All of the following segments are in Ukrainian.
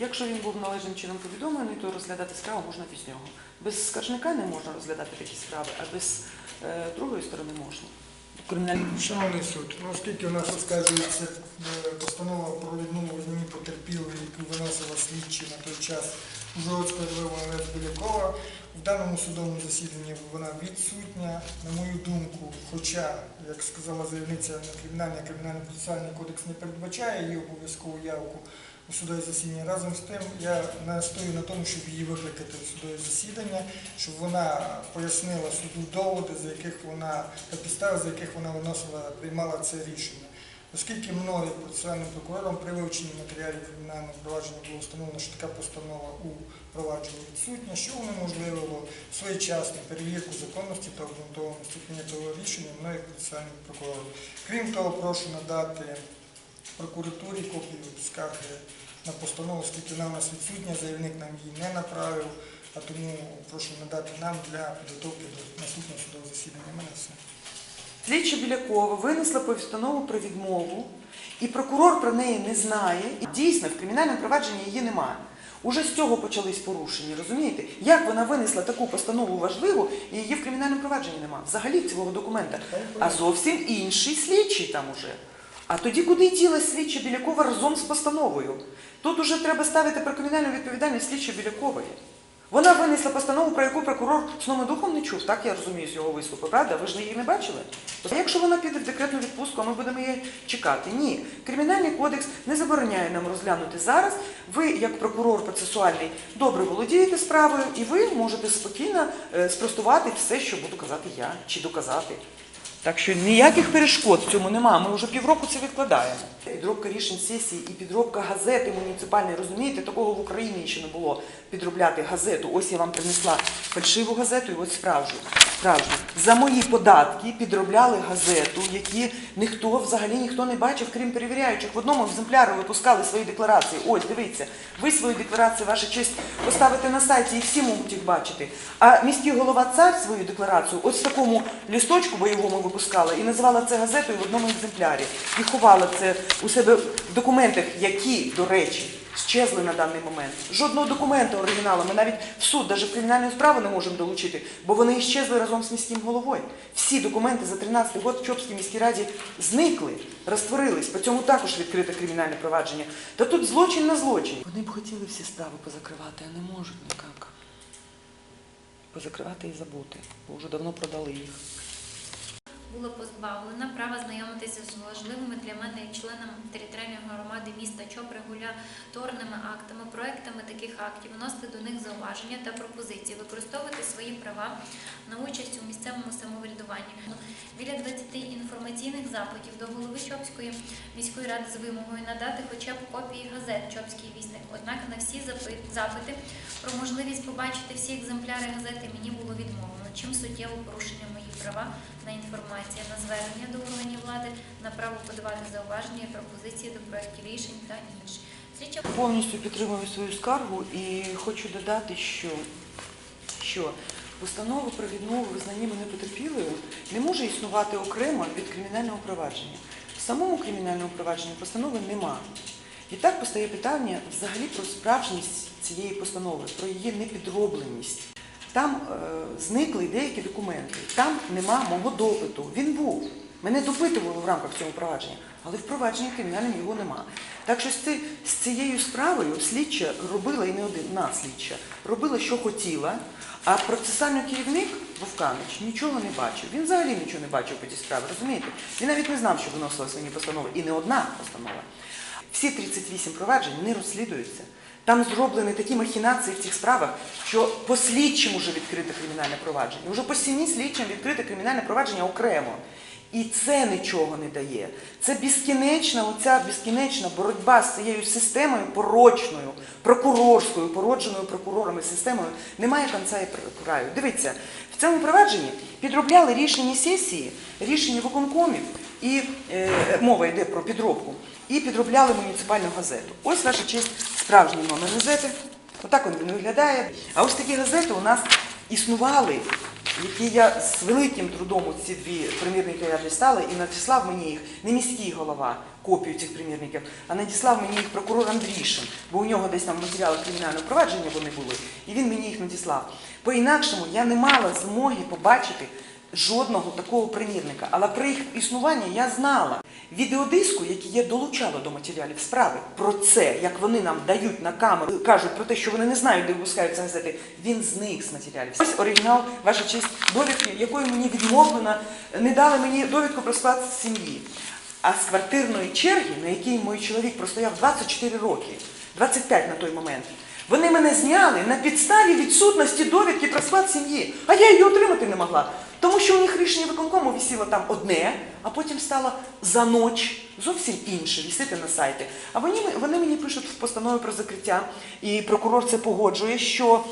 Якщо він був належним чином повідомлений, то розглядати справу можна без нього. Без скаржника не можна розглядати такі справи, а без е, другої сторони можна. Шановний суд, ну, оскільки у нас оскаржується е, постанова про відмову в зміні потерпілої, яку виносила слідчі на той час Ужгородського РВ МВС Білякова, в даному судовому засіданні вона відсутня. На мою думку, хоча, як сказала заявниця, кримінальний кримінальний процесуальний кодекс не передбачає її обов'язкову явку у судове засідання. Разом з тим я настою на тому, щоб її викликати в судове засідання, щоб вона пояснила суду доводи, за яких вона та підстави, за яких вона виносила, приймала це рішення. Оскільки мною процесуальним прокурором при вивченні матеріалів кримінального провадження було встановлено, що така постанова у провадженні відсутня, що унеможливило своєчасну перевірку законності та обґрунтованості прийнятого рішення мною процесуальним прокурором. Крім того, прошу надати прокуратурі копію скарги на постанову, оскільки вона у нас відсутня, заявник нам її не направив, а тому прошу надати нам для підготовки до наступного судового засідання. Мене все. Слідча Білякова винесла постанову про відмову, і прокурор про неї не знає. І дійсно в кримінальному провадженні її немає. Уже з цього почались порушення, розумієте? Як вона винесла таку постанову важливу, і її в кримінальному провадженні немає? Взагалі цього документа. А зовсім інший слідчий там уже. А тоді куди ділась слідча Білякова разом з постановою? Тут уже треба ставити про кримінальну відповідальність слідчі Білякової. Вона винесла постанову, про яку прокурор сном і духом не чув, так я розумію з його виступу, правда? Ви ж її не бачили? А якщо вона піде в декретну відпустку, ми будемо її чекати? Ні. Кримінальний кодекс не забороняє нам розглянути зараз. Ви, як прокурор процесуальний, добре володієте справою, і ви можете спокійно е, спростувати все, що буду казати я, чи доказати. Так що ніяких перешкод в цьому немає. Ми вже півроку це відкладаємо. Підробка рішень сесії і підробка газети муніципальної, розумієте, такого в Україні ще не було підробляти газету. Ось я вам принесла фальшиву газету і ось справжню. Справжню. За мої податки підробляли газету, які ніхто взагалі ніхто не бачив, крім перевіряючих. В одному екземплярі випускали свої декларації. Ось, дивіться, ви свої декларації, ваша честь, поставите на сайті і всі можуть їх бачити. А міський голова цар свою декларацію ось в такому лісточку бойовому випускала і називала це газетою в одному екземплярі. І ховала це у себе в документах, які, до речі, щезли на даний момент. Жодного документа оригіналу. Ми навіть в суд, навіть в кримінальну справу не можемо долучити, бо вони щезли разом з міським головою. Всі документи за 13 год в Чопській міській раді зникли, розтворились. По цьому також відкрите кримінальне провадження. Та тут злочин на злочин. Вони б хотіли всі справи позакривати, а не можуть ніяк. Позакривати і забути, бо вже давно продали їх. Було позбавлено права знайомитися з важливими для мене як членом територіальної громади міста ЧОП регуляторними актами, проектами таких актів, вносити до них зауваження та пропозиції, використовувати свої права на участь у місцевому самоврядуванні. Біля 20 інформаційних запитів до голови Чопської міської ради з вимогою надати хоча б копії газет Чопський вісник. Однак на всі запити про можливість побачити всі екземпляри газети мені було відмовлено, чим суттєво порушення мої права на інформацію, на звернення до органів влади, на право подавати зауваження пропозиції до проєктів рішень та. Слідча Повністю підтримую свою скаргу і хочу додати, що, що постанова про відмову визнання мене потерпілою не може існувати окремо від кримінального провадження. В самому кримінальному провадженні постанови нема. І так постає питання взагалі про справжність цієї постанови, про її непідробленість. Там е, зникли деякі документи, там нема мого допиту. Він був. Мене допитували в рамках цього провадження, але в провадженні кримінальному його нема. Так що з, цією справою слідча робила і не одна слідча, робила, що хотіла, а процесуальний керівник Вовканич нічого не бачив. Він взагалі нічого не бачив по цій справі, розумієте? Він навіть не знав, що виносила свої постанови. І не одна постанова. Всі 38 проваджень не розслідуються. Там зроблені такі махінації в цих справах, що по слідчим вже відкрите кримінальне провадження. Уже по сімі слідчим відкрите кримінальне провадження окремо. І це нічого не дає. Це безкінечна, оця безкінечна боротьба з цією системою порочною, прокурорською, породженою прокурорами системою, немає кінця і краю. Дивіться, в цьому провадженні підробляли рішення сесії, рішення виконкомів, і е, мова йде про підробку, і підробляли муніципальну газету. Ось ваша честь, справжній номер газети. Отак він виглядає. А ось такі газети у нас існували які я з великим трудом ці дві примірники я дістала і надіслав мені їх не міський голова, копію цих примірників, а надіслав мені їх прокурор Андрішин, бо у нього десь там матеріали кримінального провадження вони були, і він мені їх надіслав. По-інакшому я не мала змоги побачити жодного такого примірника, але про їх існування я знала. Відеодиску, який я долучала до матеріалів справи, про це, як вони нам дають на камеру, кажуть про те, що вони не знають, де випускаються газети, він зник з матеріалів. Ось оригінал, ваша честь, довідки, якою мені відмовлено, не дали мені довідку про склад сім'ї. А з квартирної черги, на якій мій чоловік простояв 24 роки, 25 на той момент, вони мене зняли на підставі відсутності довідки про склад сім'ї. А я її отримати не могла. Тому що у них рішення виконкому висіло там одне, а потім стало за ніч зовсім інше вісити на сайті. А вони, вони мені пишуть в постанові про закриття, і прокурор це погоджує, що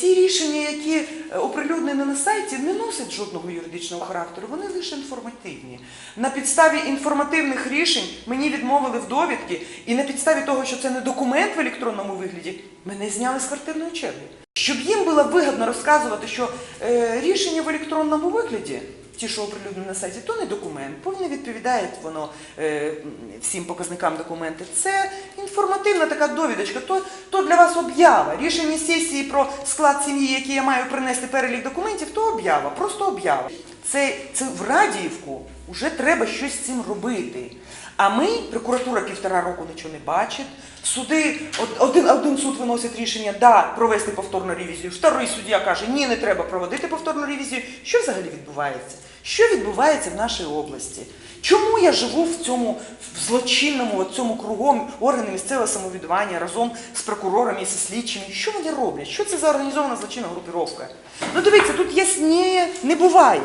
ті рішення, які е, оприлюднені на сайті, не носять жодного юридичного характеру, вони лише інформативні. На підставі інформативних рішень мені відмовили в довідки, і на підставі того, що це не документ в електронному вигляді, мене зняли з квартирної черги. Щоб їм було вигідно розказувати, що е, рішення в електронному вигляді, ті, що оприлюднені на сайті, то не документ, бо не відповідає воно е, всім показникам документи. Це інформативна така довідочка, то, то для вас об'ява. Рішення сесії про склад сім'ї, який я маю принести перелік документів, то об'ява, просто об'ява. Це, це в Радіївку вже треба щось з цим робити. А ми, прокуратура півтора року нічого не бачить. Суди, один, один суд виносить рішення да, провести повторну ревізію. Вторий суддя каже, ні, не треба проводити повторну ревізію. Що взагалі відбувається? Що відбувається в нашій області? Чому я живу в цьому в злочинному от цьому кругом органи місцевого самоврядування разом з прокурорами і зі слідчими? Що вони роблять? Що це за організована злочинна групіровка? Ну дивіться, тут ясніє не буває.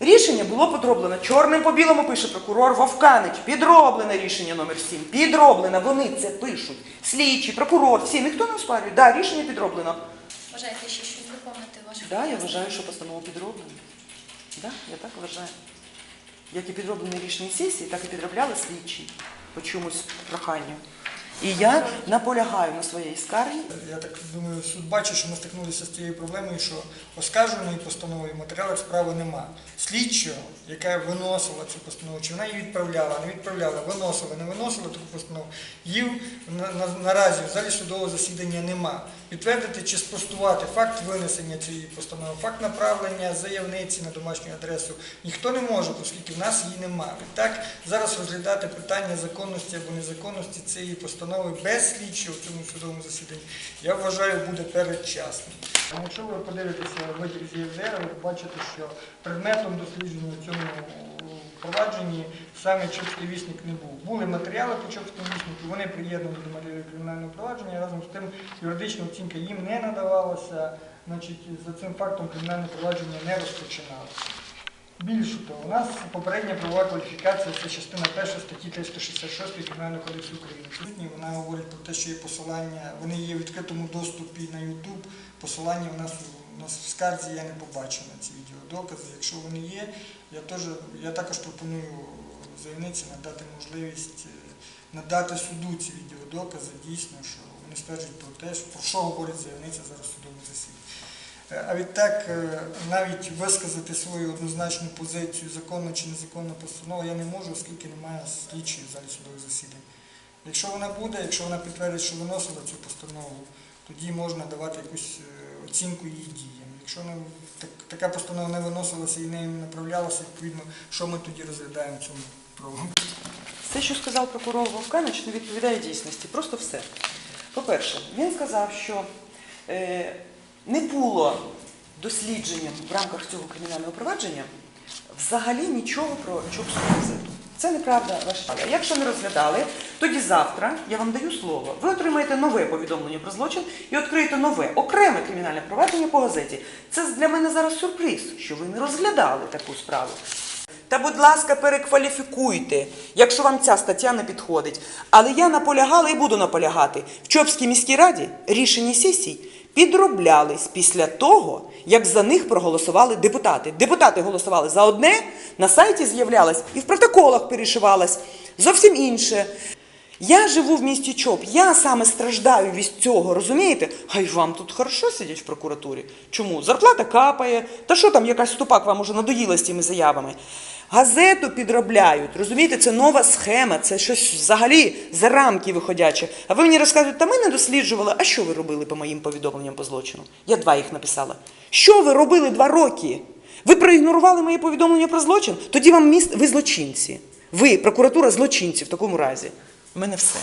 Рішення було подроблено. Чорним по білому пише прокурор Вовканич. Підроблене рішення номер 7. Підроблене. Вони це пишуть. Слідчі, прокурор, всі. Ніхто не оспарює. Да, рішення підроблено. Бажаєте ще щось доповнити ваше Да, я вважаю, що постанова підроблена. Да, я так вважаю. Як і підроблені рішення сесії, так і підробляли слідчі по чомусь проханню. І я наполягаю на своїй скаргі. Я так думаю, суд бачить, що ми стикнулися з тією проблемою, що оскарженої постанови в матеріалах справи нема. Слідчого, яка виносила цю постанову, чи вона її відправляла, не відправляла, виносила, не виносила таку постанову, її на, на, наразі в залі судового засідання нема. Підтвердити чи спростувати факт винесення цієї постанови, факт направлення заявниці на домашню адресу ніхто не може, оскільки в нас її немає. Відтак зараз розглядати питання законності або незаконності цієї постанови без слідчого в цьому судовому засіданні, я вважаю, буде передчасним. Якщо ви подивитеся виділ з ЄРДР, ви побачите, що предметом дослідження цьому провадженні саме Чопський вісник не був. Були матеріали по Чопському віснику, вони приєднані до матеріалів кримінального провадження, разом з тим юридична оцінка їм не надавалася, значить, за цим фактом кримінальне провадження не розпочиналося. Більше того, у нас попередня правова кваліфікація це частина перша статті 366 Кримінального кодексу України. Сьогодні вона говорить про те, що є посилання, вони є в відкритому доступі на YouTube. Посилання у нас у в скарзі я не побачив на ці відеодокази. Якщо вони є, я теж я також пропоную заявниці надати можливість е, надати суду ці відеодокази дійсно, що вони стверджують про те, про що говорить заявниця зараз судовому засіданні. Е, А відтак е, навіть висказати свою однозначну позицію, законна чи незаконна постанова, я не можу, оскільки немає слідчої в залі судових засідань. Якщо вона буде, якщо вона підтвердить, що виносила цю постанову, тоді можна давати якусь оцінку її діям. Якщо не, так, така постанова не виносилася і не направлялася, відповідно, що ми тоді розглядаємо цьому правому? Все, що сказав прокурор Вовканич, не відповідає дійсності. Просто все. По-перше, він сказав, що е, не було дослідження в рамках цього кримінального провадження взагалі нічого про Чопську газету. Це неправда ваша. А якщо не розглядали, тоді завтра я вам даю слово. Ви отримаєте нове повідомлення про злочин і відкриєте нове окреме кримінальне провадження по газеті. Це для мене зараз сюрприз, що ви не розглядали таку справу. Та, будь ласка, перекваліфікуйте, якщо вам ця стаття не підходить. Але я наполягала і буду наполягати. В Чопській міській раді рішення сесій підроблялись після того, як за них проголосували депутати. Депутати голосували за одне, на сайті з'являлось і в протоколах перешивалось зовсім інше. Я живу в місті ЧОП, я саме страждаю від цього, розумієте? Хай ж вам тут хорошо сидять в прокуратурі. Чому? Зарплата капає, та що там якась ступак вам уже надоїла з цими заявами. Газету підробляють, розумієте, це нова схема, це щось взагалі за рамки виходяче. А ви мені розказуєте, та ми не досліджували. А що ви робили по моїм повідомленням по злочину? Я два їх написала. Що ви робили два роки? Ви проігнорували моє повідомлення про злочин? Тоді вам міст... ви злочинці. Ви, прокуратура, злочинці в такому разі. У мене все.